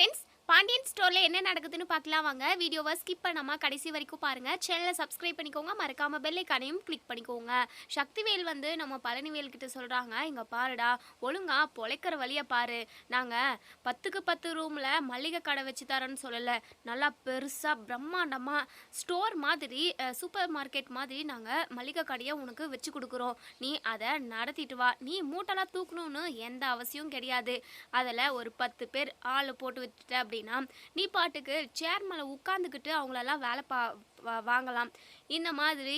Friends Pandian ஸ்டோரில் என்ன நடக்குதுன்னு பார்க்கலாம் வாங்க. வீடியோவை ஸ்கிப் பண்ணாமல் கடைசி வரைக்கும் பாருங்கள் சேனலை சப்ஸ்கிரைப் பண்ணிக்கோங்க. மறக்காமல் பெல்லைக்கானையும் கிளிக் பண்ணிக்கோங்க. சக்திவேல் வந்து நம்ம பழனிவேல்கிட்ட சொல்கிறாங்க இங்கே பாருடா ஒழுங்கா பொழைக்கிற வழியை பாரு. நாங்கள் பத்துக்கு பத்து ரூமில் மளிகை கடை வச்சு தரோன்னு சொல்லலை. நல்லா பெருசாக பிரம்மாண்டமாக ஸ்டோர் மாதிரி சூப்பர் மார்க்கெட் மாதிரி நாங்கள் மளிகை கடையை உனக்கு வச்சு கொடுக்குறோம். நீ அதை நடத்திட்டு வா. நீ மூட்டெல்லாம் தூக்கணும்னு எந்த அவசியம் கிடையாது. அதில் ஒரு பத்து பேர் ஆள் போட்டு வச்சுட்ட அப்படின்னா நீ பாட்டுக்கு சேர் மேலே உட்காந்துக்கிட்டு அவங்களெல்லாம் வேலை பா வா- வாங்கலாம். இந்த மாதிரி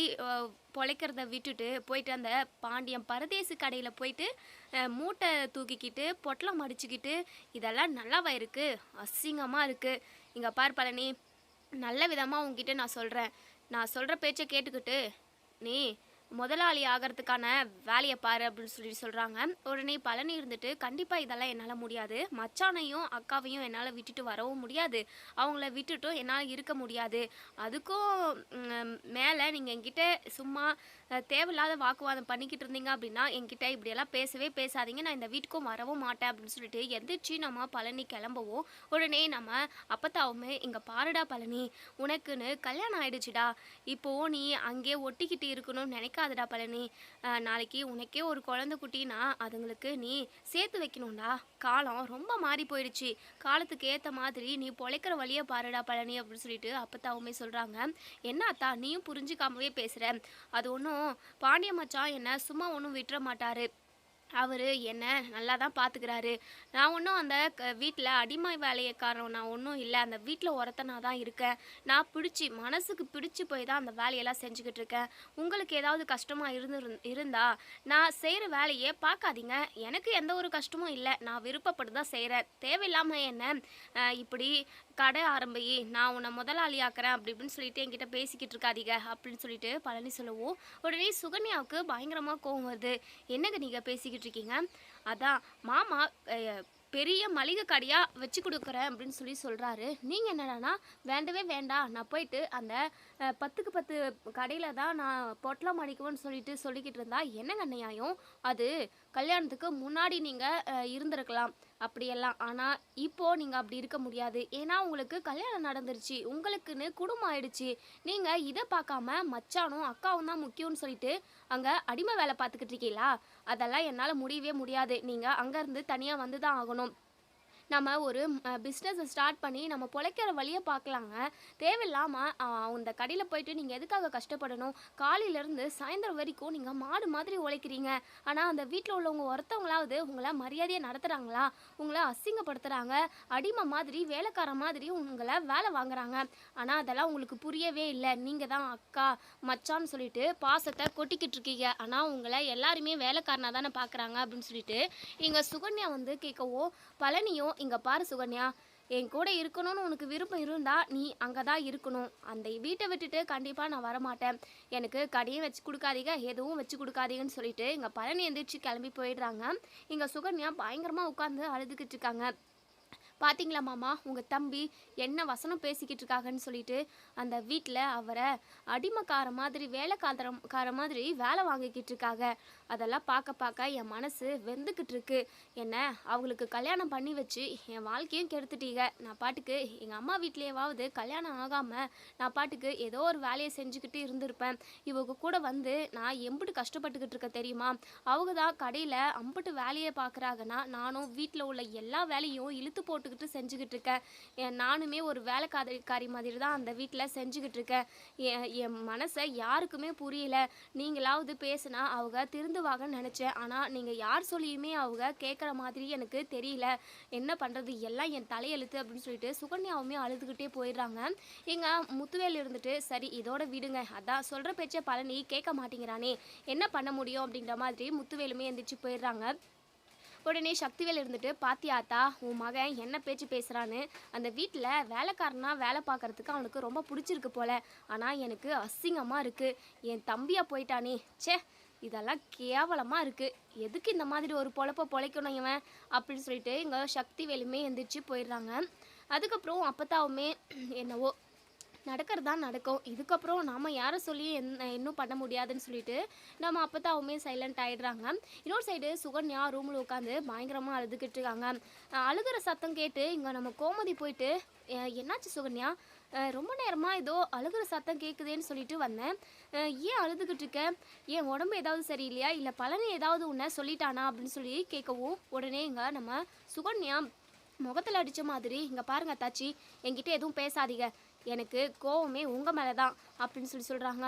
பொழைக்கிறத விட்டுட்டு போயிட்டு அந்த பாண்டியம் பரதேசி கடையில் போயிட்டு மூட்டை தூக்கிக்கிட்டு பொட்டலம் அடிச்சுக்கிட்டு இதெல்லாம் நல்லாவா இருக்குது அசிங்கமாக இருக்குது இங்கே பார் பழனி நல்ல விதமாக உங்ககிட்ட நான் சொல்கிறேன் நான் சொல்கிற பேச்சை கேட்டுக்கிட்டு நீ முதலாளி ஆகிறதுக்கான வேலையை பாரு அப்படின்னு சொல்லி சொல்கிறாங்க உடனே பழனி இருந்துட்டு கண்டிப்பாக இதெல்லாம் என்னால் முடியாது. மச்சானையும் அக்காவையும் என்னால் விட்டுட்டு வரவும் முடியாது. அவங்கள விட்டுட்டும் என்னால் இருக்க முடியாது. அதுக்கும் மேலே நீங்கள் என்கிட்ட சும்மா தேவையில்லாத வாக்குவாதம் பண்ணிக்கிட்டு இருந்தீங்க அப்படின்னா என்கிட்ட இப்படியெல்லாம் பேசவே பேசாதீங்க. நான் இந்த வீட்டுக்கும் வரவும் மாட்டேன் அப்படின்னு சொல்லிட்டு எந்திரிச்சு நம்ம பழனி கிளம்புவோம். உடனே நம்ம அப்பத்தாவுமே இங்கே பாருடா பழனி உனக்குன்னு கல்யாணம் ஆயிடுச்சுடா. இப்போ நீ அங்கே ஒட்டிக்கிட்டு இருக்கணும்னு நினைக்காதடா பழனி. நாளைக்கு உனக்கே ஒரு குழந்தை குட்டினா அதுங்களுக்கு நீ சேர்த்து வைக்கணும்டா. காலம் ரொம்ப மாறி போயிடுச்சு. காலத்துக்கு ஏற்ற மாதிரி நீ பொழைக்கிற வழியை பாருடா பழனி அப்படின்னு சொல்லிட்டு அப்பத்தாவுமே சொல்கிறாங்க என்ன அத்தா நீயும் புரிஞ்சுக்காமவே பேசுகிற அது ஒன்றும் பாண்டிய மச்சான் என்ன சும்மா ஒன்றும் விட்டுற மாட்டார். அவர் என்ன நல்லா தான் பார்த்துக்கிறாரு நான் ஒன்றும் அந்த வீட்டில் அடிமை வேலையக்காரன் நான் ஒன்றும் இல்லை. அந்த வீட்டில் ஒருத்தனா தான் இருக்கேன். நான் பிடிச்சி மனசுக்கு பிடிச்சி போய் தான் அந்த வேலையெல்லாம் செஞ்சுக்கிட்டு இருக்கேன். உங்களுக்கு ஏதாவது கஷ்டமாக இருந்து இருந்தா நான் செய்கிற வேலையை பார்க்காதீங்க எனக்கு எந்த ஒரு கஷ்டமும் இல்லை. நான் விருப்பப்பட்டு தான் செய்கிறேன் தேவையில்லாமல் என்ன இப்படி கடை ஆரம்பி நான் உன்னை முதலாளி ஆக்கிறேன் அப்படி இப்படின்னு சொல்லிட்டு என்கிட்ட பேசிக்கிட்டு இருக்காதீங்க அப்படின்னு சொல்லிட்டு பழனி சொல்லவும். உடனே சுகன்யாவுக்கு பயங்கரமாக கோவம் வருது. என்னங்க நீங்கள் பேசிக்கிட்டு இருக்கீங்க? அதான் மாமா பெரிய மளிகை கடையாக வச்சு கொடுக்குறேன் அப்படின்னு சொல்லி சொல்கிறாரு நீங்கள் என்னடானா வேண்டவே வேண்டாம். நான் போயிட்டு அந்த பத்துக்கு பத்து கடையில் தான் நான் பொட்டலம் அடிக்குவேன்னு சொல்லிட்டு சொல்லிக்கிட்டு இருந்தா என்னங்க நியாயம் அது கல்யாணத்துக்கு முன்னாடி நீங்கள் இருந்திருக்கலாம். அப்படியெல்லாம். ஆனால் இப்போது நீங்கள் அப்படி இருக்க முடியாது. ஏன்னா உங்களுக்கு கல்யாணம் நடந்துருச்சு. உங்களுக்குன்னு குடும்பம் ஆயிடுச்சு. நீங்கள் இதை பார்க்காம மச்சானும் அக்காவும் தான் முக்கியம்னு சொல்லிட்டு அங்கே அடிமை வேலை பார்த்துக்கிட்டு இருக்கீங்களா? அதெல்லாம் என்னால் முடியவே முடியாது. நீங்கள் அங்கேருந்து தனியாக வந்து தான் ஆகணும். நம்ம ஒரு பிஸ்னஸை ஸ்டார்ட் பண்ணி நம்ம பிழைக்கிற வழியை பார்க்கலாங்க தேவையில்லாமல் அந்த கடையில் போயிட்டு நீங்கள் எதுக்காக கஷ்டப்படணும்? காலையிலேருந்து சாயந்தரம் வரைக்கும் நீங்கள் மாடு மாதிரி உழைக்கிறீங்க. ஆனால் அந்த வீட்டில் உள்ளவங்க ஒருத்தவங்களாவது உங்களை மரியாதையை நடத்துகிறாங்களா உங்களை அசிங்கப்படுத்துகிறாங்க அடிமை மாதிரி வேலைக்கார மாதிரி உங்களை வேலை வாங்குறாங்க. ஆனால் அதெல்லாம் உங்களுக்கு புரியவே இல்லை. நீங்கள் தான் அக்கா மச்சான்னு சொல்லிட்டு பாசத்தை கொட்டிக்கிட்டு இருக்கீங்க. ஆனால் உங்களை எல்லாருமே வேலைக்காரனாக தானே பார்க்குறாங்க அப்படின்னு சொல்லிட்டு இங்கே சுகன்யா வந்து கேட்கவோ பழனியும் இங்கே பாரு சுகன்யா என் கூட இருக்கணும்னு உனக்கு விருப்பம் இருந்தால் நீ அங்கே தான் இருக்கணும். அந்த வீட்டை விட்டுட்டு கண்டிப்பாக நான் வரமாட்டேன். எனக்கு கடையும் வச்சு கொடுக்காதீங்க எதுவும் வச்சு கொடுக்காதீங்கன்னு சொல்லிட்டு இங்கே பழனி எந்திரிச்சு கிளம்பி போயிடுறாங்க. இங்கே சுகன்யா பயங்கரமாக உட்காந்து அழுதுகிட்டு இருக்காங்க. பார்த்தீங்களா மாமா உங்கள் தம்பி என்ன வசனம் பேசிக்கிட்டு இருக்காங்கன்னு சொல்லிட்டு அந்த வீட்டில் அவரை அடிமைக்கார மாதிரி வேலைக்கார கார மாதிரி வேலை வாங்கிக்கிட்டு இருக்காங்க. அதெல்லாம் பார்க்க பார்க்க என் மனசு வெந்துக்கிட்டு இருக்கு என்ன அவங்களுக்கு கல்யாணம் பண்ணி வச்சு என் வாழ்க்கையும் கெடுத்துட்டீங்க. நான் பாட்டுக்கு எங்கள் அம்மா வீட்லேயாவது கல்யாணம் ஆகாமல் நான் பாட்டுக்கு ஏதோ ஒரு வேலையை செஞ்சுக்கிட்டு இருந்திருப்பேன். இவங்க கூட வந்து நான் எம்பிட்டு கஷ்டப்பட்டுக்கிட்டு இருக்க தெரியுமா? அவங்க தான் கடையில் அம்பிட்டு வேலையை பார்க்குறாங்கன்னா நானும் வீட்டில் உள்ள எல்லா வேலையும் இழுத்து போட்டுக்கிட்டு செஞ்சுக்கிட்டு இருக்கேன். நானுமே ஒரு வேலைக்காரி மாதிரி தான் அந்த வீட்டில் செஞ்சுக்கிட்டு இருக்கேன். என் என் மனசை யாருக்குமே புரியல. நீங்களாவது பேசுனா அவங்க திருந்து திருந்துவாங்கன்னு நினச்சேன். ஆனால் நீங்கள் யார் சொல்லியுமே அவங்க கேட்குற மாதிரி எனக்கு தெரியல. என்ன பண்ணுறது எல்லாம் என் தலையெழுத்து அப்படின்னு சொல்லிட்டு சுகன்யாவுமே அழுதுகிட்டே போயிடுறாங்க. எங்கள் முத்துவேல் இருந்துட்டு சரி இதோட விடுங்க. அதான் சொல்கிற பேச்சை பழனி கேட்க மாட்டேங்கிறானே. என்ன பண்ண முடியும்? அப்படின்ற மாதிரி முத்துவேலுமே எந்திரிச்சு போயிடுறாங்க. உடனே சக்திவேல் இருந்துட்டு பாத்தியாத்தா உன் மகன் என்ன பேச்சு பேசுகிறான்னு அந்த வீட்டில் வேலைக்காரனா வேலை பார்க்கறதுக்கு அவனுக்கு ரொம்ப பிடிச்சிருக்கு போல. ஆனால் எனக்கு அசிங்கமாக இருக்குது என் தம்பியாக போயிட்டானே. ச்சே இதெல்லாம் கேவலமாக இருக்குது எதுக்கு இந்த மாதிரி ஒரு பொழப்ப பொழைக்கணும் இவன்? அப்படின்னு சொல்லிட்டு இங்கே சக்தி சக்திவேலுமே எந்திரிச்சு போயிடுறாங்க. அதுக்கப்புறம் அப்பத்தாவுமே என்னவோ நடக்கிறது தான் நடக்கும். இதுக்கப்புறம் நாம் யாரை சொல்லி என்ன இன்னும் பண்ண முடியாதுன்னு சொல்லிட்டு நம்ம அப்போ தான் அவமே சைலண்ட் ஆகிடுறாங்க இன்னொரு சைடு சுகன்யா ரூமில் உட்காந்து பயங்கரமாக அழுதுகிட்டு இருக்காங்க. அழுகிற சத்தம் கேட்டு இங்கே நம்ம கோமதி போயிட்டு என்னாச்சு சுகன்யா? ரொம்ப நேரமாக ஏதோ அழுகுற சத்தம் கேட்குதேன்னு சொல்லிட்டு வந்தேன். ஏன் அழுதுகிட்டு இருக்க? என் உடம்பு ஏதாவது சரியில்லையா? இல்லை பழனி ஏதாவது உன்னை சொல்லிட்டானா? அப்படின்னு சொல்லி கேட்கவும் உடனே இங்கே நம்ம சுகன்யா முகத்தில் அடித்த மாதிரி இங்கே பாருங்க தாச்சி என்கிட்ட எதுவும் பேசாதீங்க. எனக்கு கோவமே உங்கள் மேலே தான் அப்படின்னு சொல்லி சொல்கிறாங்க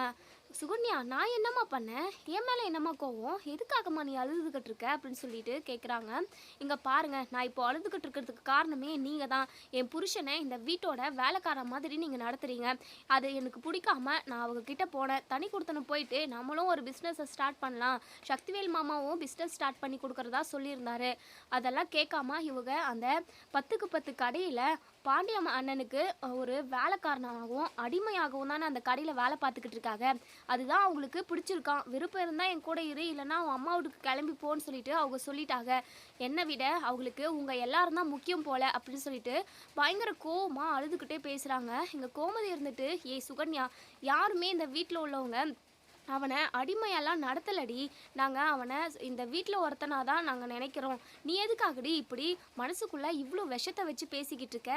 சுகன்யா நான் என்னம்மா பண்ணேன்? என் மேலே என்னம்மா கோவம்? எதுக்காகம்மா நீ அழுதுகிட்டு இருக்க? அப்படின்னு சொல்லிட்டு கேட்குறாங்க இங்கே பாருங்க நான் இப்போ அழுதுகிட்டு இருக்கிறதுக்கு காரணமே நீங்கள் தான் என் புருஷனை இந்த வீட்டோட வேலைக்கார மாதிரி நீங்கள் நடத்துறீங்க. அது எனக்கு பிடிக்காம நான் அவங்கக்கிட்ட போனேன். தனி கொடுத்தனு போயிட்டு நம்மளும் ஒரு பிஸ்னஸை ஸ்டார்ட் பண்ணலாம். சக்திவேல் மாமாவும் பிஸ்னஸ் ஸ்டார்ட் பண்ணி கொடுக்குறதா சொல்லியிருந்தாரு. அதெல்லாம் கேட்காம இவங்க அந்த பத்துக்கு பத்து கடையில் பாண்டிய அண்ணனுக்கு ஒரு வேலைக்காரனாகவும் அடிமையாகவும் தானே அந்த கடையில் வேலை பார்த்துக்கிட்டு இருக்காங்க. அதுதான் அவங்களுக்கு பிடிச்சிருக்கான் விருப்பம் இருந்தால் என் கூட இரு இல்லைன்னா அவன் அம்மா வீட்டுக்கு கிளம்பி போன்னு சொல்லிட்டு அவங்க சொல்லிட்டாங்க. என்னை விட அவங்களுக்கு உங்கள் எல்லாரும் தான் முக்கியம் போல அப்படின்னு சொல்லிட்டு பயங்கர கோவமாக அழுதுகிட்டே பேசுகிறாங்க இங்கே கோமதி இருந்துட்டு ஏ சுகன்யா யாருமே இந்த வீட்டில் உள்ளவங்க அவனை அடிமையெல்லாம் நடத்தலடி. நாங்கள் அவனை இந்த வீட்டில் ஒருத்தனா தான் நாங்கள் நினைக்கிறோம். நீ எதுக்காகடி இப்படி மனசுக்குள்ளே இவ்வளோ விஷத்தை வச்சு பேசிக்கிட்டு இருக்க?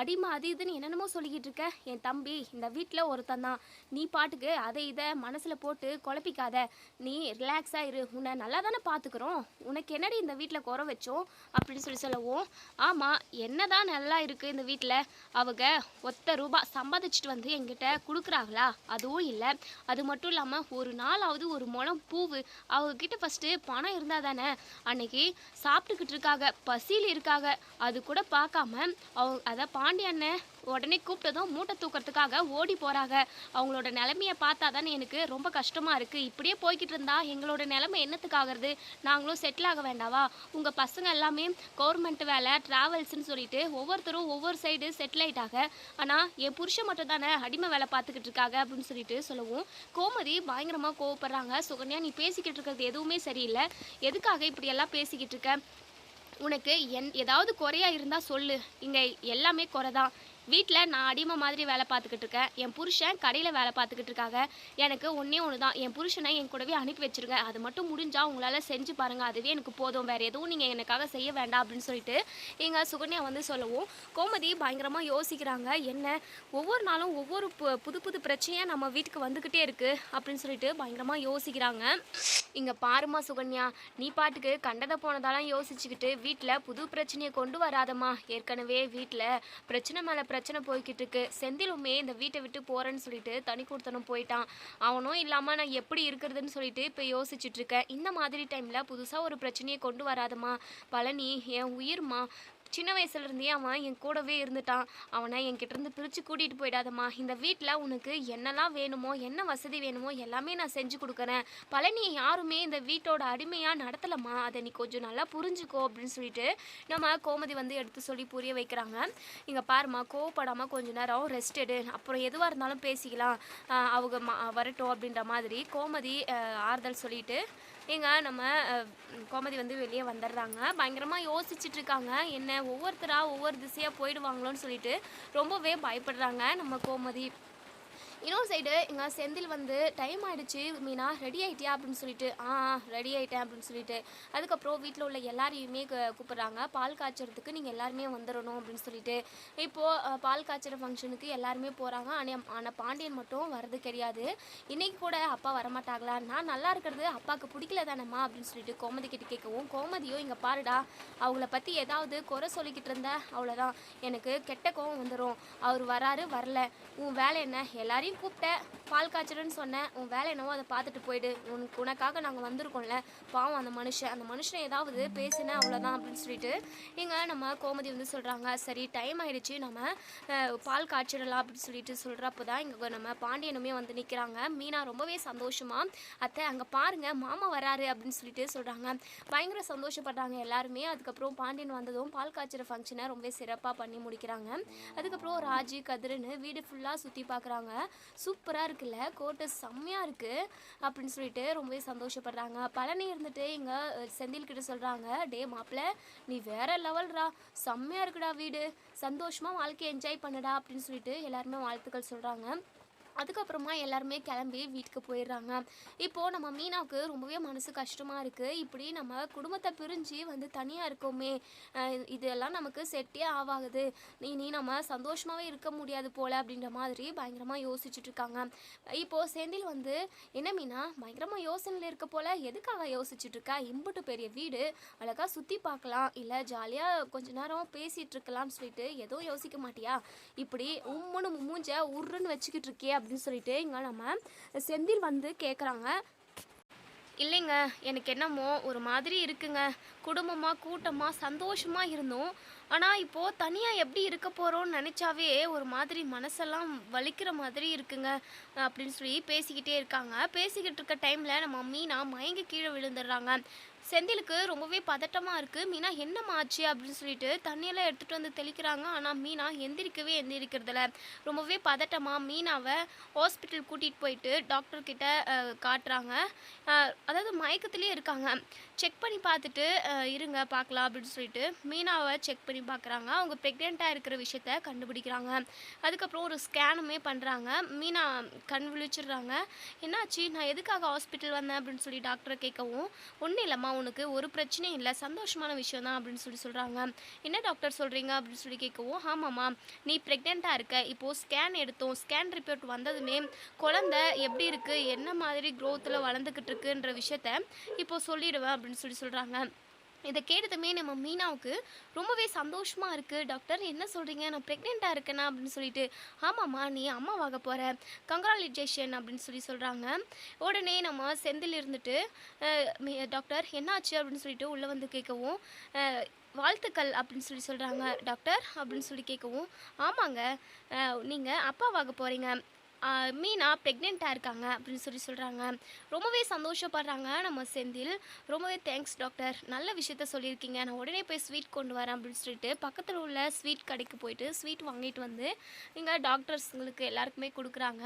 அடிமை அது இதுன்னு என்னென்னமோ சொல்லிக்கிட்டு இருக்க? என் தம்பி இந்த வீட்டில் ஒருத்தன் தான் நீ பாட்டுக்கு அதை இதை மனசில் போட்டு குழப்பிக்காத. நீ ரிலாக்ஸாக இரு. உன்னை நல்லா தானே பார்த்துக்குறோம் உனக்கு என்னடி இந்த வீட்டில் குறை வச்சோம்? அப்படின்னு சொல்லி சொல்லவும் ஆமாம் என்ன தான் நல்லா இருக்குது இந்த வீட்டில் அவங்க ஒத்த ரூபா சம்பாதிச்சுட்டு வந்து என்கிட்ட கொடுக்குறாங்களா? அதுவும் இல்லை. அது மட்டும் இல்லாமல் ஒரு நாளாவது ஒரு முளம் பூவு அவங்க ஃபஸ்ட்டு பணம் இருந்தால் தானே? அன்னைக்கு சாப்பிட்டுக்கிட்டு இருக்காங்க பசியில் இருக்காங்க. அது கூட பார்க்காம அவங்க அதை பாண்டி அண்ணன் உடனே கூப்பிட்டதும் மூட்டை தூக்கிறதுக்காக ஓடி போகிறாங்க அவங்களோட நிலமையை பார்த்தா தானே எனக்கு ரொம்ப கஷ்டமாக இருக்குது இப்படியே போய்கிட்டு இருந்தா எங்களோட நிலமை என்னத்துக்காகிறது நாங்களும் செட்டில் ஆக வேண்டாவா? உங்கள் பசங்க எல்லாமே கவர்மெண்ட் வேலை ட்ராவல்ஸ்னு சொல்லிட்டு ஒவ்வொருத்தரும் ஒவ்வொரு சைடு செட்டில் ஆனால் என் புருஷன் மட்டும் தானே அடிமை வேலை பார்த்துக்கிட்டு இருக்காங்க அப்படின்னு சொல்லிட்டு சொல்லவும் கோமதி பயங்கரமாக கோவப்படுறாங்க. சுகன்யா நீ பேசிக்கிட்டு இருக்கிறது எதுவுமே சரியில்லை. எதுக்காக இப்படியெல்லாம் பேசிக்கிட்டு இருக்க? உனக்கு என் ஏதாவது குறையா இருந்தால் சொல்லு. இங்கே எல்லாமே குறை தான் வீட்டில் நான் அடிமை மாதிரி வேலை பார்த்துக்கிட்டு இருக்கேன். என் புருஷன் கடையில் வேலை பார்த்துக்கிட்டு இருக்காங்க. எனக்கு ஒன்றே ஒன்று தான் என் புருஷனை என் கூடவே அனுப்பி வச்சுருங்க. அது மட்டும் முடிஞ்சால் உங்களால் செஞ்சு பாருங்கள் அதுவே எனக்கு போதும். வேறு எதுவும் நீங்கள் எனக்காக செய்ய வேண்டாம் அப்படின்னு சொல்லிட்டு எங்கள் சுகன்யா வந்து சொல்லவும் கோமதி பயங்கரமாக யோசிக்கிறாங்க. என்ன? ஒவ்வொரு நாளும் ஒவ்வொரு பு- புது புது பிரச்சனையாக நம்ம வீட்டுக்கு வந்துக்கிட்டே இருக்குது அப்படின்னு சொல்லிட்டு பயங்கரமாக யோசிக்கிறாங்க. இங்கே பாருமா சுகன்யா நீ பாட்டுக்கு கண்டதை போனதாலாம் யோசிச்சுக்கிட்டு வீட்டில் புது பிரச்சனையை கொண்டு வராதம்மா. ஏற்கனவே வீட்டில் பிரச்சனை மேலே பிரச்சனை போய்கிட்டு இருக்கு செந்திலுமே இந்த வீட்டை விட்டு போகிறேன்னு சொல்லிட்டு தனி கொடுத்தனும் போயிட்டான். அவனும் இல்லாமல் நான் எப்படி இருக்கிறதுன்னு சொல்லிட்டு இப்போ யோசிச்சுட்டு இருக்கேன் இந்த மாதிரி டைமில் புதுசாக ஒரு பிரச்சனையை கொண்டு வராதம்மா. பழனி என் உயிர்மா சின்ன வயசுல இருந்தே அவன் என் கூடவே இருந்துட்டான். அவனை என்கிட்ட இருந்து பிரித்து கூட்டிகிட்டு போயிடாதம்மா. இந்த வீட்டில் உனக்கு என்னெல்லாம் வேணுமோ என்ன வசதி வேணுமோ எல்லாமே நான் செஞ்சு கொடுக்குறேன். பழனி யாருமே இந்த வீட்டோட அடிமையாக நடத்தலம்மா. அதை நீ கொஞ்சம் நல்லா புரிஞ்சுக்கோ அப்படின்னு சொல்லிட்டு நம்ம கோமதி வந்து எடுத்து சொல்லி புரிய வைக்கிறாங்க. இங்கே பாரும்மா கோவப்படாமல் கொஞ்ச நேரம் ரெஸ்ட் எடு. அப்புறம் எதுவாக இருந்தாலும் பேசிக்கலாம். அவங்க வரட்டும் அப்படின்ற மாதிரி கோமதி ஆறுதல் சொல்லிட்டு ஏங்க நம்ம கோமதி வந்து வெளியே வந்துடுறாங்க பயங்கரமாக யோசிச்சுட்டு இருக்காங்க என்ன ஒவ்வொருத்தராக ஒவ்வொரு திசையாக போயிடுவாங்களோன்னு சொல்லிட்டு ரொம்பவே பயப்படுறாங்க நம்ம கோமதி. இன்னொரு சைடு இங்கே செந்தில் வந்து டைம் ஆகிடுச்சு மீனா ரெடி ஆகிட்டியா அப்படின்னு சொல்லிட்டு ஆ ரெடி ஆகிட்டேன் அப்படின்னு சொல்லிட்டு. அதுக்கப்புறம் வீட்டில் உள்ள எல்லாரையுமே கூப்பிட்றாங்க. பால் காய்ச்சறதுக்கு நீங்கள் எல்லாருமே வந்துடணும் அப்படின்னு சொல்லிட்டு. இப்போது பால் காய்ச்சற ஃபங்க்ஷனுக்கு எல்லாருமே போகிறாங்க ஆனால் ஆனால் பாண்டியன் மட்டும் வரது கிடையாது. இன்றைக்கி கூட அப்பா வரமாட்டாங்களா? நான் நல்லா இருக்கிறது அப்பாவுக்கு பிடிக்கல தானேம்மா? அப்படின்னு சொல்லிட்டு கோமதி கிட்ட கேட்கவும் கோமதியோ இங்கே பாருடா. அவங்கள பற்றி ஏதாவது குறை சொல்லிக்கிட்டு இருந்த? அவ்வளோதான் எனக்கு கெட்ட கோவம் வந்துடும் அவர் வராரு வரல. உன் வேலை என்ன? எல்லாரையும் கூப்பிட்ட பால் காய்ச்சறேன்னு சொன்னேன். உன் வேலை என்னவோ அதை பார்த்துட்டு போயிடு. உனக்கு உனக்காக நாங்கள் வந்திருக்கோம்ல. பாவம் அந்த மனுஷன். அந்த மனுஷன் ஏதாவது பேசினேன் அவ்வளோதான் அப்படின்னு சொல்லிட்டு இங்கே நம்ம கோமதி வந்து சொல்கிறாங்க சரி டைம் ஆகிடுச்சு நம்ம பால் காய்ச்சிடலாம் அப்படின்னு சொல்லிட்டு சொல்கிறப்ப தான் இங்கே நம்ம பாண்டியனுமே வந்து நிற்கிறாங்க மீனா ரொம்பவே சந்தோஷமாக அத்தை அங்கே பாருங்க மாமா வராரு அப்படின்னு சொல்லிட்டு சொல்கிறாங்க பயங்கர சந்தோஷப்படுறாங்க எல்லாருமே. அதுக்கப்புறம் பாண்டியன் வந்ததும் பால் காய்ச்சிற ஃபங்க்ஷனை ரொம்பவே சிறப்பாக பண்ணி முடிக்கிறாங்க. அதுக்கப்புறம் ராஜி கதிரன்னு வீடு ஃபுல்லாக சுற்றி பார்க்குறாங்க சூப்பராக இருக்குல்ல கோட்டை செம்மையாக இருக்குது அப்படின்னு சொல்லிட்டு ரொம்பவே சந்தோஷப்படுறாங்க. பழனி இருந்துட்டு இங்கே செந்தில் கிட்ட சொல்கிறாங்க டே மாப்பிள்ள நீ வேற லெவல்ரா செம்மையாக இருக்குடா வீடு. சந்தோஷமாக வாழ்க்கையை என்ஜாய் பண்ணுடா. அப்படின்னு சொல்லிட்டு எல்லாருமே வாழ்த்துக்கள் சொல்கிறாங்க அதுக்கப்புறமா எல்லாருமே கிளம்பி வீட்டுக்கு போயிடுறாங்க. இப்போது நம்ம மீனாவுக்கு ரொம்பவே மனசு கஷ்டமாக இருக்குது இப்படி நம்ம குடும்பத்தை பிரிஞ்சு வந்து தனியாக இருக்கோமே. இதெல்லாம் நமக்கு செட்டே ஆகாது நீ நீ நம்ம சந்தோஷமாகவே இருக்க முடியாது போல் அப்படின்ற மாதிரி பயங்கரமாக யோசிச்சுட்டு இருக்காங்க. இப்போது செந்தில் வந்து என்ன மீனா பயங்கரமாக யோசனையில் இருக்க போல். எதுக்காக யோசிச்சுட்ருக்கா இம்புட்டு பெரிய வீடு. அழகாக சுற்றி பார்க்கலாம். இல்லை ஜாலியாக கொஞ்ச நேரம் பேசிகிட்டு இருக்கலாம்னு சொல்லிட்டு எதுவும் யோசிக்க மாட்டியா? இப்படி உம்முன்னு மூஞ்ச உருன்னு வச்சுக்கிட்டு இருக்கியே அப்படின்னு சொல்லிட்டு இங்கே நம்ம செந்தில் வந்து கேட்குறாங்க இல்லைங்க எனக்கு என்னமோ ஒரு மாதிரி இருக்குங்க. குடும்பமாக கூட்டமாக சந்தோஷமாக இருந்தோம். ஆனால் இப்போது தனியாக எப்படி இருக்க போகிறோம்னு நினச்சாவே ஒரு மாதிரி மனசெல்லாம் வலிக்கிற மாதிரி இருக்குங்க அப்படின்னு சொல்லி பேசிக்கிட்டே இருக்காங்க. பேசிக்கிட்டு இருக்க டைமில் நம்ம மீனா மயங்கி கீழே விழுந்துடுறாங்க. செந்திலுக்கு ரொம்பவே பதட்டமாக இருக்குது மீனா என்னம்மா ஆச்சு? அப்படின்னு சொல்லிட்டு தண்ணியெல்லாம் எடுத்துகிட்டு வந்து தெளிக்கிறாங்க. ஆனால் மீனா எந்திரிக்கவே எந்திரிக்கிறதில்ல. ரொம்பவே பதட்டமாக மீனாவை ஹாஸ்பிட்டல் கூட்டிகிட்டு போயிட்டு டாக்டர் கிட்ட காட்டுறாங்க. அதாவது மயக்கத்துலேயே இருக்காங்க. செக் பண்ணி பார்த்துட்டு இருங்க பார்க்கலாம் அப்படின்னு சொல்லிட்டு மீனாவை செக் பண்ணி பார்க்குறாங்க. அவங்க ப்ரெக்னெண்ட்டாக இருக்கிற விஷயத்த கண்டுபிடிக்கிறாங்க. அதுக்கப்புறம் ஒரு ஸ்கேனுமே பண்ணுறாங்க மீனா கண் விழிச்சிடுறாங்க. என்னாச்சு? நான் எதுக்காக ஹாஸ்பிட்டல் வந்தேன்? அப்படின்னு சொல்லி டாக்டரை கேட்கவும் ஒன்றும் இல்லைம்மா உனக்கு ஒரு பிரச்சனையும் இல்லை. சந்தோஷமான விஷயம் தான். அப்படின்னு சொல்லி சொல்கிறாங்க என்ன டாக்டர் சொல்கிறீங்க அப்படின்னு சொல்லி கேட்கவும் ஆமாம்மா நீ ப்ரெக்னெண்ட்டாக இருக்க. இப்போது ஸ்கேன் எடுத்தோம். ஸ்கேன் ரிப்போர்ட் வந்ததுமே குழந்தை எப்படி இருக்குது என்ன மாதிரி க்ரோத்தில் வளர்ந்துக்கிட்டு இருக்குன்ற விஷயத்த இப்போ சொல்லிடுவேன். அப்படின்னு அப்படின்னு சொல்லி சொல்கிறாங்க இதை கேட்டதுமே நம்ம மீனாவுக்கு ரொம்பவே சந்தோஷமாக இருக்குது டாக்டர் என்ன சொல்கிறீங்க நான் ப்ரெக்னெண்ட்டாக இருக்கேனா? அப்படின்னு சொல்லிட்டு ஆமாம்மா நீ அம்மாவாக போகிற கங்க்ராலேஜேஷன் அப்படின்னு சொல்லி சொல்கிறாங்க உடனே நம்ம செந்தில் இருந்துட்டு டாக்டர் என்னாச்சு? அப்படின்னு சொல்லிட்டு உள்ளே வந்து கேட்கவும் வாழ்த்துக்கள் அப்படின்னு சொல்லி சொல்கிறாங்க டாக்டர் அப்படின்னு சொல்லி கேட்கவும் ஆமாங்க நீங்கள் அப்பாவாக போகிறீங்க மீனா ப்ரெக்னெண்ட்டாக இருக்காங்க அப்படின்னு சொல்லி சொல்கிறாங்க ரொம்பவே சந்தோஷப்படுறாங்க நம்ம செந்தில். ரொம்பவே தேங்க்ஸ் டாக்டர் நல்ல விஷயத்த சொல்லியிருக்கீங்க. நான் உடனே போய் ஸ்வீட் கொண்டு வரேன் அப்படின்னு சொல்லிட்டு பக்கத்தில் உள்ள ஸ்வீட் கடைக்கு போயிட்டு ஸ்வீட் வாங்கிட்டு வந்து இங்கே டாக்டர்ஸுங்களுக்கு எல்லாருக்குமே கொடுக்குறாங்க.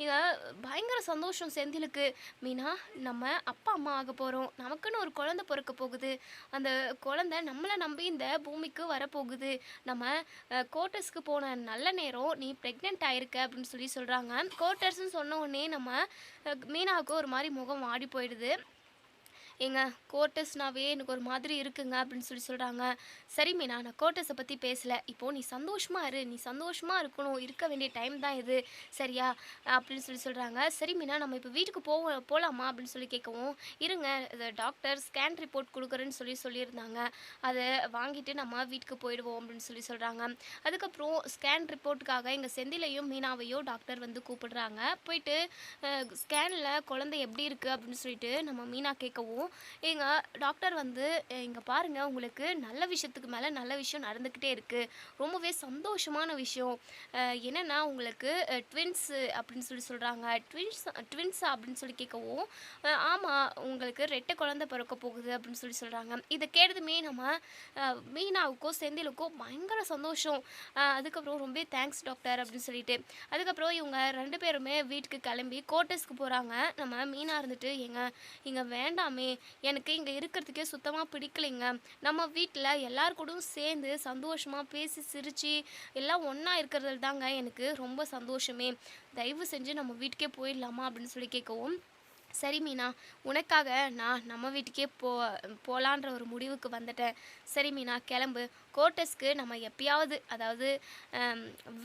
இங்கே பயங்கர சந்தோஷம் செந்திலுக்கு. மீனா நம்ம அப்பா அம்மா ஆக போகிறோம் நமக்குன்னு ஒரு குழந்தை பிறக்க போகுது. அந்த குழந்தை நம்மளை நம்பி இந்த பூமிக்கு வரப்போகுது. நம்ம கோட்டர்ஸ்க்கு போன நல்ல நேரம் நீ ப்ரெக்னென்ட் ஆயிருக்க அப்படின்னு சொல்லி சொல்கிறாங்க கோட்டர்ஸ்னு சொன்ன உடனே நம்ம மீனாவுக்கு ஒரு மாதிரி முகம் வாடி போயிடுது. ஏங்க கோட்டஸ்னாவே எனக்கு ஒரு மாதிரி இருக்குங்க அப்படின்னு சொல்லி சொல்கிறாங்க சரி மீனா நான் கோட்டஸை பற்றி பேசலை. இப்போது நீ சந்தோஷமாக இரு. நீ சந்தோஷமாக இருக்கணும். இருக்க வேண்டிய டைம் தான் இது. சரியா? அப்படின்னு சொல்லி சொல்கிறாங்க சரி மீனா நம்ம இப்போ வீட்டுக்கு போக போகலாமா அப்படின்னு சொல்லி கேட்கவும் இருங்க டாக்டர் ஸ்கேன் ரிப்போர்ட் கொடுக்குறேன்னு சொல்லி சொல்லியிருந்தாங்க. அதை வாங்கிட்டு நம்ம வீட்டுக்கு போயிடுவோம் அப்படின்னு சொல்லி சொல்கிறாங்க அதுக்கப்புறம் ஸ்கேன் ரிப்போர்ட்டுக்காக எங்கள் செந்திலையும் மீனாவையும் டாக்டர் வந்து கூப்பிடுறாங்க. போயிட்டு ஸ்கேனில் குழந்தை எப்படி இருக்குது அப்படின்னு சொல்லிட்டு நம்ம மீனா கேட்கவும் எங்கள் டாக்டர் வந்து இங்கே பாருங்கள் உங்களுக்கு நல்ல விஷயத்துக்கு மேலே நல்ல விஷயம் நடந்துக்கிட்டே இருக்குது ரொம்பவே சந்தோஷமான விஷயம். என்னென்னா உங்களுக்கு ட்வின்ஸு அப்படின்னு சொல்லி சொல்கிறாங்க ட்வின்ஸ் ட்வின்ஸா அப்படின்னு சொல்லி கேட்கவும் ஆமாம் உங்களுக்கு ரெட்டை குழந்தை பிறக்க போகுது அப்படின்னு சொல்லி சொல்கிறாங்க இதை கேட்டதுமே நம்ம மீனாவுக்கோ செந்திலுக்கோ பயங்கர சந்தோஷம். அதுக்கப்புறம் ரொம்ப தேங்க்ஸ் டாக்டர் அப்படின்னு சொல்லிட்டு. அதுக்கப்புறம் இவங்க ரெண்டு பேருமே வீட்டுக்கு கிளம்பி கோட்டர்ஸ்க்கு போகிறாங்க நம்ம மீனாக இருந்துட்டு எங்கள் இங்கே வேண்டாமே. எனக்கு இங்கே இருக்கிறதுக்கே சுத்தமாக பிடிக்கலைங்க. நம்ம வீட்டில் எல்லார் கூடும் சேர்ந்து சந்தோஷமாக பேசி சிரித்து எல்லாம் ஒன்றா இருக்கிறதுல தாங்க எனக்கு ரொம்ப சந்தோஷமே. தயவு செஞ்சு நம்ம வீட்டுக்கே போயிடலாமா அப்படின்னு சொல்லி கேட்கவும் சரி மீனா உனக்காக நான் நம்ம வீட்டுக்கே போ போகலான்ற ஒரு முடிவுக்கு வந்துட்டேன். சரி மீனா கிளம்பு. கோட்டஸ்க்கு நம்ம எப்பயாவது அதாவது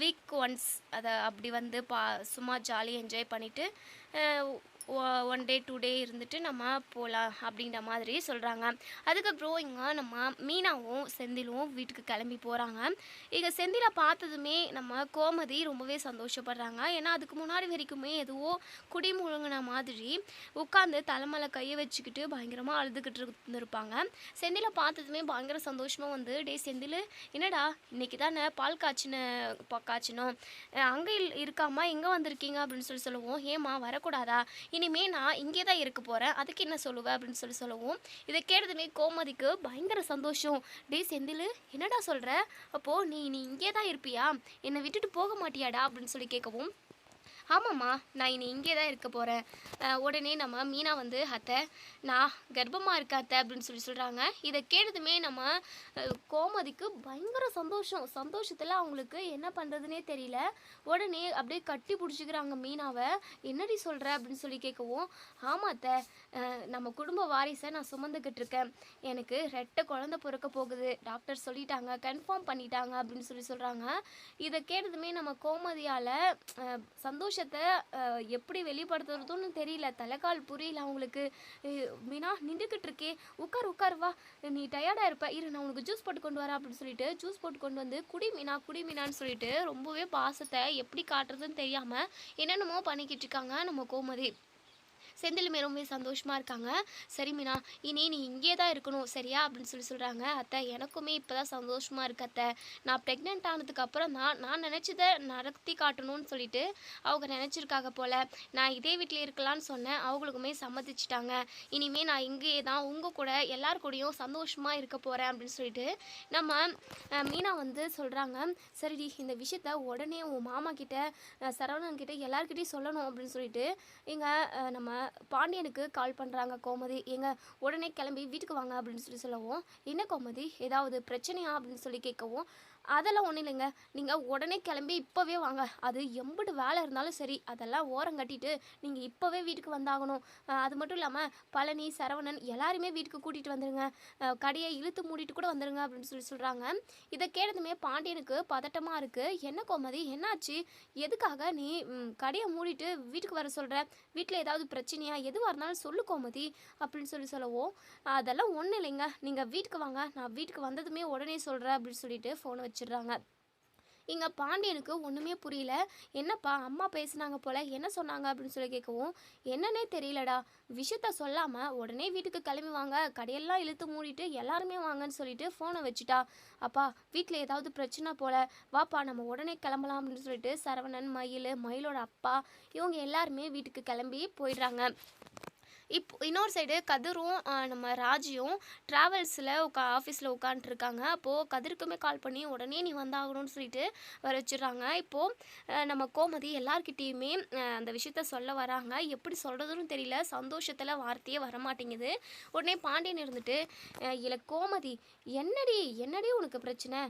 வீக் ஒன்ஸ் அதை அப்படி வந்து பா சும்மா ஜாலியாக என்ஜாய் பண்ணிவிட்டு ஒன் டே டூ டே இருந்துட்டு நம்ம போகலாம் அப்படின்ற மாதிரி சொல்கிறாங்க அதுக்கப்புறம் இங்கே நம்ம மீனாவும் செந்திலும் வீட்டுக்கு கிளம்பி போகிறாங்க இங்கே செந்திலை பார்த்ததுமே நம்ம கோமதி ரொம்பவே சந்தோஷப்படுறாங்க. ஏன்னா அதுக்கு முன்னாடி வரைக்குமே எதுவோ குடி முழுங்கின மாதிரி உட்காந்து தலைமலை கையை வச்சுக்கிட்டு பயங்கரமாக அழுதுகிட்டு இருந்திருப்பாங்க. செந்திலை பார்த்ததுமே பயங்கர சந்தோஷமாக வந்து டே செந்தில் என்னடா இன்னைக்கு தானே பால் காய்ச்சின காய்ச்சினோம். அங்கே இருக்காமா எங்கே வந்திருக்கீங்க அப்படின்னு சொல்லி சொல்லுவோம். ஏம்மா வரக்கூடாதா? இனிமே நான் இங்கே தான் இருக்க போகிறேன் அதுக்கு என்ன சொல்லுவேன் அப்படின்னு சொல்லி சொல்லுவோம். இதை கேட்டதுமே கோமதிக்கு பயங்கர சந்தோஷம். டே செந்தில் என்னடா சொல்கிற அப்போது நீ நீ இங்கே தான் இருப்பியா? என்னை விட்டுட்டு போக மாட்டியாடா? அப்படின்னு சொல்லி கேட்கவும் ஆமாம்மா நான் இனி இங்கே தான் இருக்க போகிறேன் உடனே நம்ம மீனா வந்து அத்தை நான் கர்ப்பமாக இருக்க அத்தை அப்படின்னு சொல்லி சொல்கிறாங்க இதை கேட்டதுமே நம்ம கோமதிக்கு பயங்கர சந்தோஷம். சந்தோஷத்தில் அவங்களுக்கு என்ன பண்ணுறதுனே தெரியல. உடனே அப்படியே கட்டி பிடிச்சிக்கிறாங்க மீனாவை. என்னடி சொல்கிற அப்படின்னு சொல்லி கேட்கவும் ஆமாம் அத்தை நம்ம குடும்ப வாரிசை நான் சுமந்துக்கிட்டு இருக்கேன். எனக்கு ரெட்டை குழந்த பிறக்க போகுது. டாக்டர் சொல்லிட்டாங்க கன்ஃபார்ம் பண்ணிட்டாங்க அப்படின்னு சொல்லி சொல்கிறாங்க இதை கேட்டதுமே நம்ம கோமதியால் சந்தோஷத்தை எப்படி வெளிப்படுத்துறதுன்னு தெரியல. தலைக்கால் புரியல அவங்களுக்கு. மீனா நின்றுக்கிட்டு இருக்கே. உட்கார் உட்கார் வா. நீ டயர்டாக இருப்ப. இரு நான் உனக்கு ஜூஸ் போட்டு கொண்டு வரேன் அப்படின்னு சொல்லிட்டு ஜூஸ் போட்டு கொண்டு வந்து குடி மீனா குடி மீனான்னு சொல்லிட்டு ரொம்பவே பாசத்தை எப்படி காட்டுறதுன்னு தெரியாமல் என்னென்னமோ பண்ணிக்கிட்டு இருக்காங்க நம்ம கோமதி. செந்திலுமே ரொம்ப சந்தோஷமாக இருக்காங்க. சரி மீனா இனி நீ இங்கே தான் இருக்கணும் சரியா? அப்படின்னு சொல்லி சொல்கிறாங்க அத்தை எனக்குமே இப்போ தான் சந்தோஷமாக இருக்கு அத்தை. நான் ப்ரெக்னென்ட் ஆனதுக்கப்புறம் நான் நான் நினச்சதை நடத்தி காட்டணும்னு சொல்லிட்டு அவங்க நினச்சிருக்காங்க போல். நான் இதே வீட்டில் இருக்கலாம்னு சொன்னேன். அவங்களுக்குமே சம்மதிச்சிட்டாங்க. இனிமேல் நான் இங்கேயே தான் உங்கள் கூட எல்லார் கூடயும் சந்தோஷமாக இருக்க போகிறேன் அப்படின்னு சொல்லிட்டு நம்ம மீனா வந்து சொல்கிறாங்க சரிடி இந்த விஷயத்த உடனே உன் மாமா கிட்ட சரவணன் கிட்ட எல்லார்கிட்டையும் சொல்லணும் அப்படின்னு சொல்லிட்டு எங்கள் நம்ம பாண்டியனுக்கு கால் பண்ணுறாங்க கோமதி. எங்க உடனே கிளம்பி வீட்டுக்கு வாங்க அப்படின்னு சொல்லி சொல்லவும் என்ன கோமதி? ஏதாவது பிரச்சனையா அப்படின்னு சொல்லி கேட்கவும் அதெல்லாம் ஒன்றும் இல்லைங்க. நீங்கள் உடனே கிளம்பி இப்போவே வாங்க. அது எம்பிட்டு வேலை இருந்தாலும் சரி அதெல்லாம் ஓரம் கட்டிட்டு நீங்கள் இப்போவே வீட்டுக்கு வந்தாகணும். அது மட்டும் இல்லாமல் பழனி சரவணன் எல்லாருமே வீட்டுக்கு கூட்டிகிட்டு வந்துடுங்க கடையை இழுத்து மூடிட்டு கூட வந்துடுங்க அப்படின்னு சொல்லி சொல்கிறாங்க இதை கேட்டதுமே பாண்டியனுக்கு பதட்டமாக இருக்குது என்ன கோமதி என்னாச்சு? எதுக்காக நீ கடையை மூடிட்டு வீட்டுக்கு வர சொல்கிற வீட்டில் ஏதாவது பிரச்சனையா? எதுவாக இருந்தாலும் சொல்லு கோமதி அப்படின்னு சொல்லி சொல்லவும் அதெல்லாம் ஒன்றும் இல்லைங்க. நீங்கள் வீட்டுக்கு வாங்க. நான் வீட்டுக்கு வந்ததுமே உடனே சொல்கிறேன் அப்படின்னு சொல்லிட்டு ஃபோனை வச்சிடுறாங்க. இங்கே பாண்டியனுக்கு ஒன்றுமே புரியல. என்னப்பா அம்மா பேசுனாங்க போல என்ன சொன்னாங்க அப்படின்னு சொல்லி கேட்கவும் என்னன்னே தெரியலடா. விஷயத்த சொல்லாமல் உடனே வீட்டுக்கு கிளம்பி வாங்க. கடையெல்லாம் இழுத்து மூடிட்டு எல்லாருமே வாங்கன்னு சொல்லிட்டு ஃபோனை வச்சுட்டா. அப்பா வீட்டில் ஏதாவது பிரச்சனை போல வாப்பா நம்ம உடனே கிளம்பலாம் அப்படின்னு சொல்லிட்டு சரவணன் மயில் மயிலோட அப்பா இவங்க எல்லாருமே வீட்டுக்கு கிளம்பி போயிடுறாங்க. இப்போ இன்னொரு சைடு கதிரும் நம்ம ராஜியும் ட்ராவல்ஸில் உட்கா ஆஃபீஸில் உட்காந்துருக்காங்க அப்போது கதிருக்குமே கால் பண்ணி உடனே நீ வந்தாகணும்னு சொல்லிட்டு வர வச்சிடுறாங்க. இப்போது நம்ம கோமதி எல்லார்கிட்டேயுமே அந்த விஷயத்த சொல்ல வராங்க. எப்படி சொல்கிறதுன்னு தெரியல. சந்தோஷத்தில் வார்த்தையே வரமாட்டேங்குது. உடனே பாண்டியன் இருந்துட்டு இல்லை கோமதி என்னடி என்னடி உனக்கு பிரச்சனை?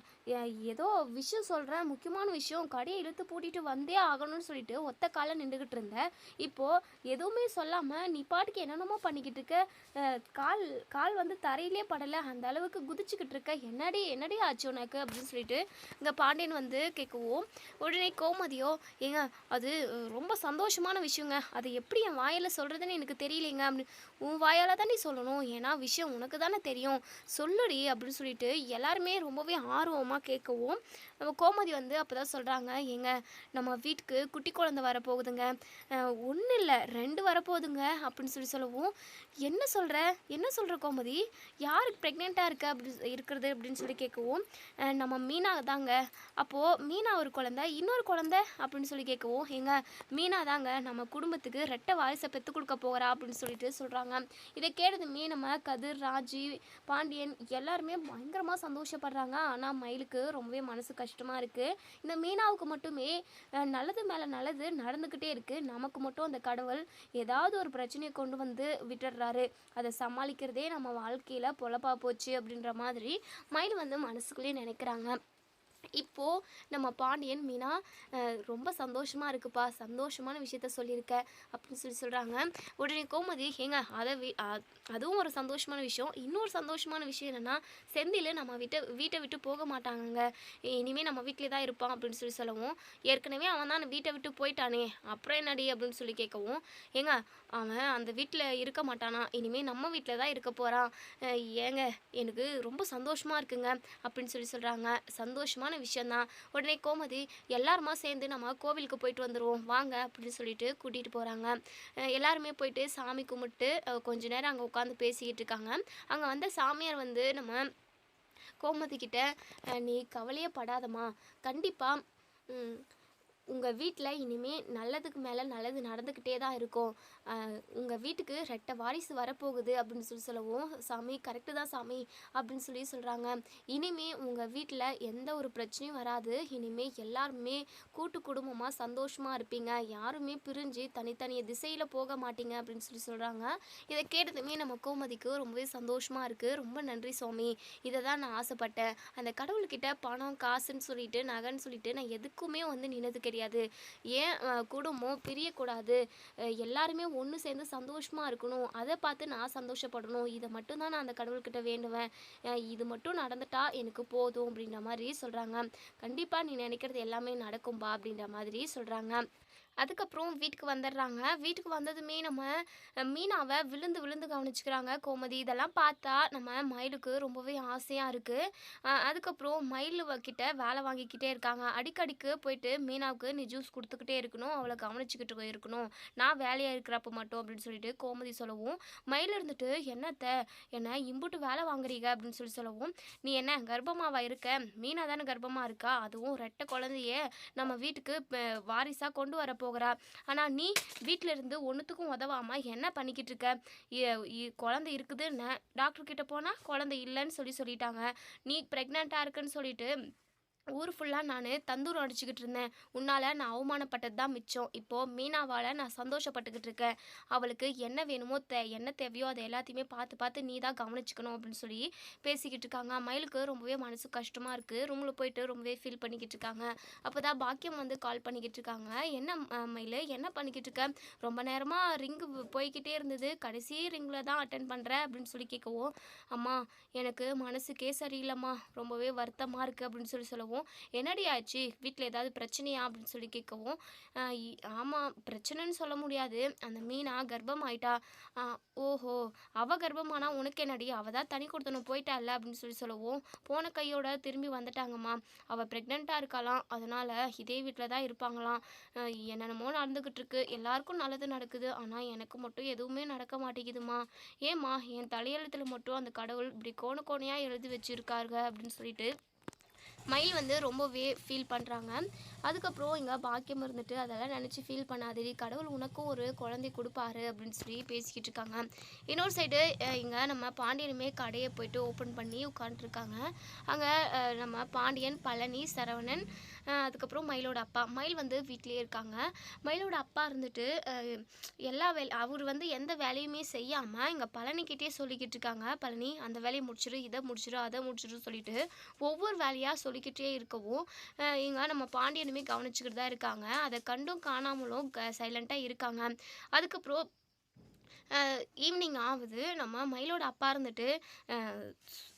ஏதோ விஷயம் சொல்கிறேன் முக்கியமான விஷயம். கடையை இழுத்து பூட்டிட்டு வந்தே ஆகணும்னு சொல்லிட்டு ஒத்த காலை நின்றுக்கிட்டு இருந்தேன் இப்போது எதுவுமே சொல்லாமல் நீ பாட்டுக்கு என்னென்னமோ பண்ணிக்கிட்டு இருக்க கால் கால் வந்து தரையிலே படலை அந்த அளவுக்கு குதிச்சுக்கிட்டு இருக்க என்னடி என்னடி ஆச்சு உனக்கு? அப்படின்னு சொல்லிட்டு இங்கே பாண்டியன் வந்து கேட்கவும் உடனே கோமதியோ ஏங்க அது ரொம்ப சந்தோஷமான விஷயங்க. அது எப்படி என் வாயில் சொல்கிறதுன்னு எனக்கு தெரியலைங்க. அப்படின்னு உன் வாயால் தானே சொல்லணும். ஏன்னா விஷயம் உனக்கு தானே தெரியும். சொல்லுடி. அப்படின்னு சொல்லிட்டு எல்லாருமே ரொம்பவே ஆர்வமாக கேட்கவும் நம்ம கோமதி வந்து அப்போ தான் சொல்கிறாங்க ஏங்க நம்ம வீட்டுக்கு குட்டி குழந்தை வரப்போகுதுங்க. ஒன்றும் இல்லை ரெண்டு வரப்போகுதுங்க அப்படின்னு சொல்லி சொல்லவும் என்ன சொல்கிற என்ன சொல்கிற கோமதி? யாருக்கு ப்ரெக்னெண்ட்டாக இருக்க அப்படி இருக்கிறது அப்படின்னு சொல்லி கேட்கவும் நம்ம மீனா தாங்க. அப்போது மீனா ஒரு குழந்தை இன்னொரு குழந்தை அப்படின்னு சொல்லி கேட்கவும் ஏங்க மீனா தாங்க நம்ம குடும்பத்துக்கு ரெட்டை வாரிசை பெற்று கொடுக்க போகிறா அப்படின்னு சொல்லிட்டு சொல்கிறாங்க இதை கேட்டதுமே நம்ம கதிர் ராஜி பாண்டியன் எல்லாருமே பயங்கரமாக சந்தோஷப்படுறாங்க. ஆனால் மயிலுக்கு ரொம்பவே மனசு கஷ்டம். கஷ்டமாக இருக்குது இந்த மீனாவுக்கு மட்டுமே நல்லது மேலே நல்லது நடந்துக்கிட்டே இருக்குது நமக்கு மட்டும் அந்த கடவுள் ஏதாவது ஒரு பிரச்சனையை கொண்டு வந்து விட்டுடுறாரு. அதை சமாளிக்கிறதே நம்ம வாழ்க்கையில் பொழப்பா போச்சு அப்படின்ற மாதிரி மயில் வந்து மனசுக்குள்ளேயே நினைக்கிறாங்க. இப்போது நம்ம பாண்டியன் மீனா ரொம்ப சந்தோஷமாக இருக்குப்பா. சந்தோஷமான விஷயத்த சொல்லியிருக்க அப்படின்னு சொல்லி சொல்கிறாங்க உடனே கோமதி ஏங்க அதை அதுவும் ஒரு சந்தோஷமான விஷயம். இன்னொரு சந்தோஷமான விஷயம் என்னென்னா செந்தில் நம்ம விட்டு வீட்டை விட்டு போக மாட்டாங்கங்க. இனிமேல் நம்ம வீட்டிலே தான் இருப்பான் அப்படின்னு சொல்லி சொல்லவும் ஏற்கனவே அவன் தான் வீட்டை விட்டு போயிட்டானே அப்புறம் என்னடி அப்படின்னு சொல்லி கேட்கவும் ஏங்க அவன் அந்த வீட்டில் இருக்க மாட்டானா? இனிமேல் நம்ம வீட்டில் தான் இருக்க போகிறான் ஏங்க எனக்கு ரொம்ப சந்தோஷமாக இருக்குங்க அப்படின்னு சொல்லி சொல்கிறாங்க சந்தோஷமான விஷயந்தான் உடனே கோமதி எல்லாருமா சேர்ந்து நம்ம கோவிலுக்கு போயிட்டு வந்துடுவோம் வாங்க அப்படின்னு சொல்லிட்டு கூட்டிகிட்டு போகிறாங்க எல்லாருமே போயிட்டு சாமி கும்பிட்டு கொஞ்ச நேரம் அங்கே உட்காந்து பேசிக்கிட்டு இருக்காங்க. அங்கே வந்த சாமியார் வந்து நம்ம கோமதி கிட்ட நீ கவலையே படாதம்மா. கண்டிப்பாக உங்கள் வீட்டில் இனிமேல் நல்லதுக்கு மேலே நல்லது நடந்துக்கிட்டே தான் இருக்கும். உங்கள் வீட்டுக்கு ரெட்டை வாரிசு வரப்போகுது அப்படின்னு சொல்லி சொல்லவும் சாமி கரெக்டு தான் சாமி அப்படின்னு சொல்லி சொல்கிறாங்க இனிமே உங்கள் வீட்டில் எந்த ஒரு பிரச்சனையும் வராது. இனிமே எல்லாருமே கூட்டு குடும்பமாக சந்தோஷமாக இருப்பீங்க. யாருமே பிரிஞ்சு தனித்தனிய திசையில் போக மாட்டீங்க அப்படின்னு சொல்லி சொல்கிறாங்க இதை கேட்டதுமே நம்ம கோமதிக்கு ரொம்பவே சந்தோஷமாக இருக்குது ரொம்ப நன்றி சுவாமி இதை தான் நான் ஆசைப்பட்டேன். அந்த கடவுள்கிட்ட பணம் காசுன்னு சொல்லிட்டு நகைன்னு சொல்லிட்டு நான் எதுக்குமே வந்து நின்னது கிடையாது. ஏன் குடும்பம் பிரியக்கூடாது. எல்லாருமே எல்லாம் ஒன்று சேர்ந்து சந்தோஷமாக இருக்கணும். அதை பார்த்து நான் சந்தோஷப்படணும். இதை மட்டும்தான் நான் அந்த கடவுள்கிட்ட வேண்டுவேன். இது மட்டும் நடந்துட்டா எனக்கு போதும் அப்படின்ற மாதிரி சொல்கிறாங்க கண்டிப்பாக நீ நினைக்கிறது எல்லாமே நடக்கும்பா அப்படின்ற மாதிரி சொல்கிறாங்க அதுக்கப்புறம் வீட்டுக்கு வந்துடுறாங்க வீட்டுக்கு வந்ததுமே நம்ம மீனாவை விழுந்து விழுந்து கவனிச்சுக்கிறாங்க. கோமதி இதெல்லாம் பார்த்தா நம்ம மயிலுக்கு ரொம்பவே ஆசையாக இருக்குது அதுக்கப்புறம் மயில் கிட்டே கிட்ட வேலை வாங்கிக்கிட்டே இருக்காங்க. அடிக்கடிக்கு போயிட்டு மீனாவுக்கு நீ ஜூஸ் கொடுத்துக்கிட்டே இருக்கணும். அவளை கவனிச்சுக்கிட்டு இருக்கணும். நான் வேலையாக இருக்கிறப்ப மட்டும் அப்படின்னு சொல்லிட்டு கோமதி சொல்லவும் மயில் இருந்துட்டு என்னத்த என்ன இம்புட்டு வேலை வாங்குறீங்க? அப்படின்னு சொல்லி சொல்லவும் நீ என்ன கர்ப்பமாவா இருக்க? மீனா தானே கர்ப்பமாக இருக்கா? அதுவும் ரெட்டை குழந்தைய. நம்ம வீட்டுக்கு வாரிசாக கொண்டு வர போகிறா. ஆனால் நீ வீட்டில் இருந்து ஒன்றுத்துக்கும் உதவாமல் என்ன பண்ணிக்கிட்டு இருக்க குழந்தை இருக்குதுன்னு டாக்டர் கிட்ட போனால் குழந்தை இல்லைன்னு சொல்லி சொல்லிட்டாங்க. நீ ப்ரெக்னெண்ட்டாக இருக்குன்னு சொல்லிட்டு ஊர் ஃபுல்லாக நான் தந்தூரம் அடிச்சுக்கிட்டு இருந்தேன். உன்னால் நான் அவமானப்பட்டது தான் மிச்சம். இப்போது மீனாவால் நான் சந்தோஷப்பட்டுக்கிட்டு இருக்கேன். அவளுக்கு என்ன வேணுமோ தே என்ன தேவையோ அதை எல்லாத்தையுமே பார்த்து பார்த்து நீ தான் கவனிச்சுக்கணும் அப்படின்னு சொல்லி பேசிக்கிட்டு இருக்காங்க. மயிலுக்கு ரொம்பவே மனசு கஷ்டமாக இருக்குது ரூமில் போயிட்டு ரொம்பவே ஃபீல் பண்ணிக்கிட்டு இருக்காங்க. அப்போ தான் பாக்கியம் வந்து கால் பண்ணிக்கிட்டு இருக்காங்க. என்ன மயில்? என்ன பண்ணிக்கிட்டு இருக்க? ரொம்ப நேரமாக ரிங்கு போய்கிட்டே இருந்தது. கடைசி ரிங்கில் தான் அட்டன் பண்ணுறேன் அப்படின்னு சொல்லி கேட்கவும் அம்மா எனக்கு மனசுக்கே சரியில்லைம்மா. ரொம்பவே வருத்தமாக இருக்குது அப்படின்னு சொல்லி சொல்லவும் என்னடி ஆச்சு? வீட்டில் ஏதாவது பிரச்சனையா? அப்படின்னு சொல்லி கேட்கவும் ஆமாம் பிரச்சனைன்னு சொல்ல முடியாது. அந்த மீனா கர்ப்பம் ஆயிட்டா ஓஹோ அவ கர்ப்பமானா உனக்கு என்னடி? அவள் தான் தனி கொடுத்தனும் போயிட்டால அப்படின்னு சொல்லி சொல்லவும் போன கையோட திரும்பி வந்துட்டாங்கம்மா. அவள் ப்ரெக்னெண்ட்டாக இருக்காளாம். அதனால் இதே வீட்டில் தான் இருப்பாங்களாம். என்னென்னமோ நடந்துக்கிட்டு இருக்கு எல்லாருக்கும் நல்லது நடக்குது. ஆனால் எனக்கு மட்டும் எதுவுமே நடக்க மாட்டேங்குதுமா ஏம்மா என் தலையெழுத்தில் மட்டும் அந்த கடவுள் இப்படி கோண கோணையாக எழுதி வச்சிருக்காருங்க அப்படின்னு சொல்லிட்டு மயில் வந்து ரொம்பவே ஃபீல் பண்ணுறாங்க அதுக்கப்புறம் இங்கே பாக்கியம் இருந்துட்டு அதெல்லாம் நினச்சி ஃபீல் பண்ணாதடி கடவுள் உனக்கும் ஒரு குழந்தை கொடுப்பாரு அப்படின்னு சொல்லி பேசிக்கிட்டு இருக்காங்க. இன்னொரு சைடு இங்கே நம்ம பாண்டியனுமே கடையை போயிட்டு ஓப்பன் பண்ணி உட்காந்துருக்காங்க அங்கே நம்ம பாண்டியன் பழனி சரவணன் அதுக்கப்புறம் மயிலோட அப்பா. மயில் வந்து வீட்டிலேயே இருக்காங்க. மயிலோட அப்பா இருந்துட்டு எல்லா வேலை அவர் வந்து எந்த வேலையுமே செய்யாமல் இங்கே பழனிக்கிட்டே சொல்லிக்கிட்டு இருக்காங்க. பழனி அந்த வேலையை முடிச்சிரு இதை முடிச்சிரு அதை முடிச்சிரு சொல்லிட்டு ஒவ்வொரு வேலையாக சொல்லிக்கிட்டே இருக்கவும் இங்கே நம்ம பாண்டியனுமே கவனிச்சுக்கிட்டு தான் இருக்காங்க. அதை கண்டும் காணாமலும் சைலண்ட்டாக இருக்காங்க. அதுக்கப்புறம் ஈவினிங் ஆகுது நம்ம மயிலோட அப்பா இருந்துட்டு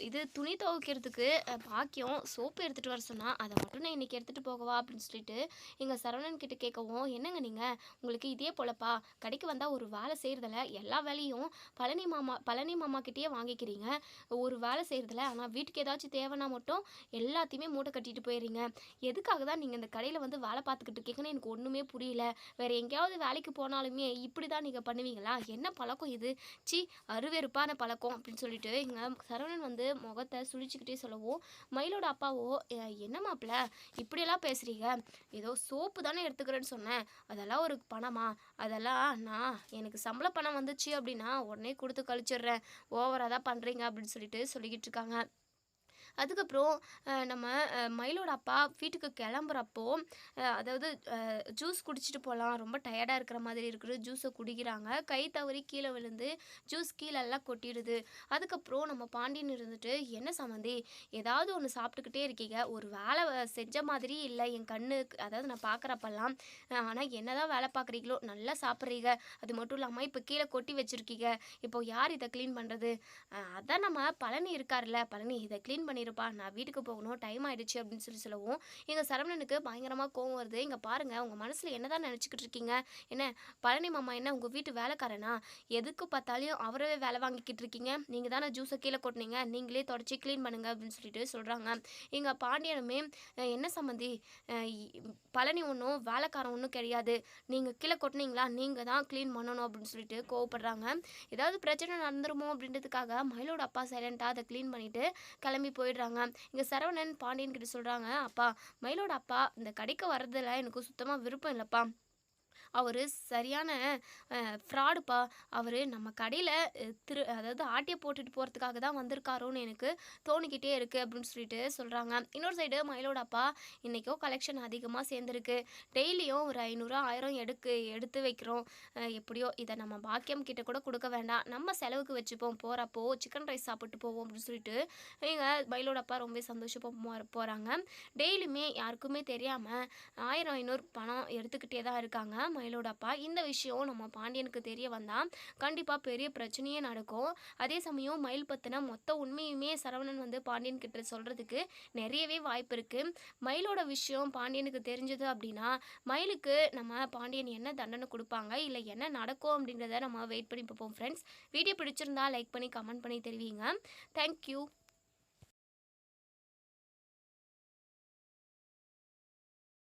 இது துணி துவைக்கிறதுக்கு பாக்கியம் சோப்பு எடுத்துகிட்டு வர சொன்னால் அதை மட்டும் நான் இன்றைக்கி எடுத்துகிட்டு போகவா அப்படின்னு சொல்லிட்டு எங்கள் சரவணன் கிட்ட கேட்கவும் என்னங்க நீங்கள் உங்களுக்கு இதே போலப்பா கடைக்கு வந்தால் ஒரு வேலை செய்கிறதில்ல எல்லா வேலையும் பழனி மாமா பழனி மாமா கிட்டேயே வாங்கிக்கிறீங்க. ஒரு வேலை செய்கிறதில்ல ஆனால் வீட்டுக்கு ஏதாச்சும் தேவைன்னா மட்டும் எல்லாத்தையுமே மூட்டை கட்டிட்டு போயிடுறீங்க. எதுக்காக தான் நீங்கள் இந்த கடையில் வந்து வேலை பார்த்துக்கிட்டு இருக்கீங்கன்னு எனக்கு ஒன்றுமே புரியல. வேறு எங்கேயாவது வேலைக்கு போனாலுமே இப்படி தான் நீங்கள் பண்ணுவீங்களா? என்ன பழக்கம் இது. சி அருவெருப்பான பழக்கம் அப்படின்னு சொல்லிட்டு இங்கே சரவணன் வந்து முகத்தை சுழிச்சுக்கிட்டே சொல்லவும் மயிலோட அப்பாவோ என்ன மாப்பிள்ள இப்படியெல்லாம் பேசுகிறீங்க ஏதோ சோப்பு தானே எடுத்துக்கிறேன்னு சொன்னேன். அதெல்லாம் ஒரு பணமா? அதெல்லாம் நான் எனக்கு சம்பள பணம் வந்துச்சு அப்படின்னா உடனே கொடுத்து கழிச்சிடுறேன். ஓவராக தான் பண்ணுறீங்க அப்படின்னு சொல்லிட்டு சொல்லிக்கிட்டு இருக்காங்க. அதுக்கப்புறம் நம்ம மயிலோட அப்பா வீட்டுக்கு கிளம்புறப்போ அதாவது ஜூஸ் குடிச்சிட்டு போகலாம் ரொம்ப டயர்டாக இருக்கிற மாதிரி இருக்குது. ஜூஸை குடிக்கிறாங்க. கை தவறி கீழே விழுந்து ஜூஸ் கீழெல்லாம் கொட்டிடுது. அதுக்கப்புறம் நம்ம பாண்டியன் இருந்துட்டு என்ன சம்மந்தி ஏதாவது ஒன்று சாப்பிட்டுக்கிட்டே இருக்கீங்க. ஒரு வேலை செஞ்ச மாதிரி இல்லை. என் கண்ணுக்கு அதாவது நான் பார்க்குறப்பெல்லாம் ஆனால் என்னதான் வேலை பார்க்குறீங்களோ நல்லா சாப்பிட்றீங்க. அது மட்டும் இல்லாமல் இப்போ கீழே கொட்டி வச்சுருக்கீங்க. இப்போ யார் இதை க்ளீன் பண்ணுறது அதான் நம்ம பழனி இருக்கார்ல பழனி இதை க்ளீன் பண்ணி பண்ணியிருப்பா நான் வீட்டுக்கு போகணும் டைம் ஆயிடுச்சு அப்படின்னு சொல்லி சொல்லவும் எங்கள் சரவணனுக்கு பயங்கரமாக கோவம் வருது. இங்கே பாருங்கள் உங்கள் மனசில் என்ன தான் நினச்சிக்கிட்டு இருக்கீங்க? என்ன பழனி மாமா என்ன உங்கள் வீட்டு வேலைக்காரனா? எதுக்கு பார்த்தாலும் அவரவே வேலை வாங்கிக்கிட்டு இருக்கீங்க? நீங்கள் தானே ஜூஸை கீழே கொட்டினீங்க? நீங்களே தொடச்சி க்ளீன் பண்ணுங்க அப்படின்னு சொல்லிட்டு சொல்கிறாங்க எங்கள் பாண்டியனுமே என்ன சம்மந்தி? பழனி ஒன்றும் வேலைக்காரன் ஒன்றும் கிடையாது. நீங்கள் கீழே கொட்டினீங்களா? நீங்கள் தான் க்ளீன் பண்ணணும் அப்படின்னு சொல்லிட்டு கோவப்படுறாங்க. ஏதாவது பிரச்சனை நடந்துருமோ அப்படின்றதுக்காக மயிலோட அப்பா சைலண்ட்டாக அதை க்ளீன் பண்ணிவிட்டு கிளம்பி போயிடு போயிடுறாங்க. இங்கே சரவணன் பாண்டியன் கிட்ட சொல்கிறாங்க அப்பா மயிலோட அப்பா இந்த கடைக்கு வர்றதில் எனக்கு சுத்தமாக விருப்பம் இல்லைப்பா. அவர் சரியான ஃப்ராடுப்பா. அவர் நம்ம கடையில் திரு அதாவது ஆட்டியை போட்டுட்டு போகிறதுக்காக தான் வந்திருக்காரோன்னு எனக்கு தோணிக்கிட்டே இருக்குது அப்படின்னு சொல்லிட்டு சொல்கிறாங்க இன்னொரு சைடு மயிலோட அப்பா இன்றைக்கோ கலெக்ஷன் அதிகமாக சேர்ந்துருக்கு. டெய்லியும் ஒரு ஐநூறு ஆயிரம் எடுக்கு எடுத்து வைக்கிறோம். எப்படியோ இதை நம்ம பாக்கியம் கிட்ட கூட கொடுக்க வேண்டாம். நம்ம செலவுக்கு வச்சுப்போம். போகிறப்போ சிக்கன் ரைஸ் சாப்பிட்டு போவோம். அப்படின்னு சொல்லிட்டு எங்கள் மயிலோட அப்பா ரொம்ப சந்தோஷமாக போகிறாங்க டெய்லியுமே யாருக்குமே தெரியாமல் ஆயிரம் ஐநூறு பணம் எடுத்துக்கிட்டே தான் இருக்காங்க. மயிலோட அப்பா இந்த விஷயம் நம்ம பாண்டியனுக்கு தெரிய வந்தால் கண்டிப்பாக பெரிய பிரச்சனையே நடக்கும். அதே சமயம் மயில் பற்றின மொத்த உண்மையுமே சரவணன் வந்து பாண்டியன் கிட்ட சொல்கிறதுக்கு நிறையவே வாய்ப்பு இருக்குது மயிலோட விஷயம் பாண்டியனுக்கு தெரிஞ்சது அப்படின்னா மயிலுக்கு நம்ம பாண்டியன் என்ன தண்டனை கொடுப்பாங்க இல்லை என்ன நடக்கும் அப்படின்றத நம்ம வெயிட் பண்ணி பார்ப்போம் ஃப்ரெண்ட்ஸ் வீடியோ பிடிச்சிருந்தா லைக் பண்ணி கமெண்ட் பண்ணி தெரிவிங்க. Thank you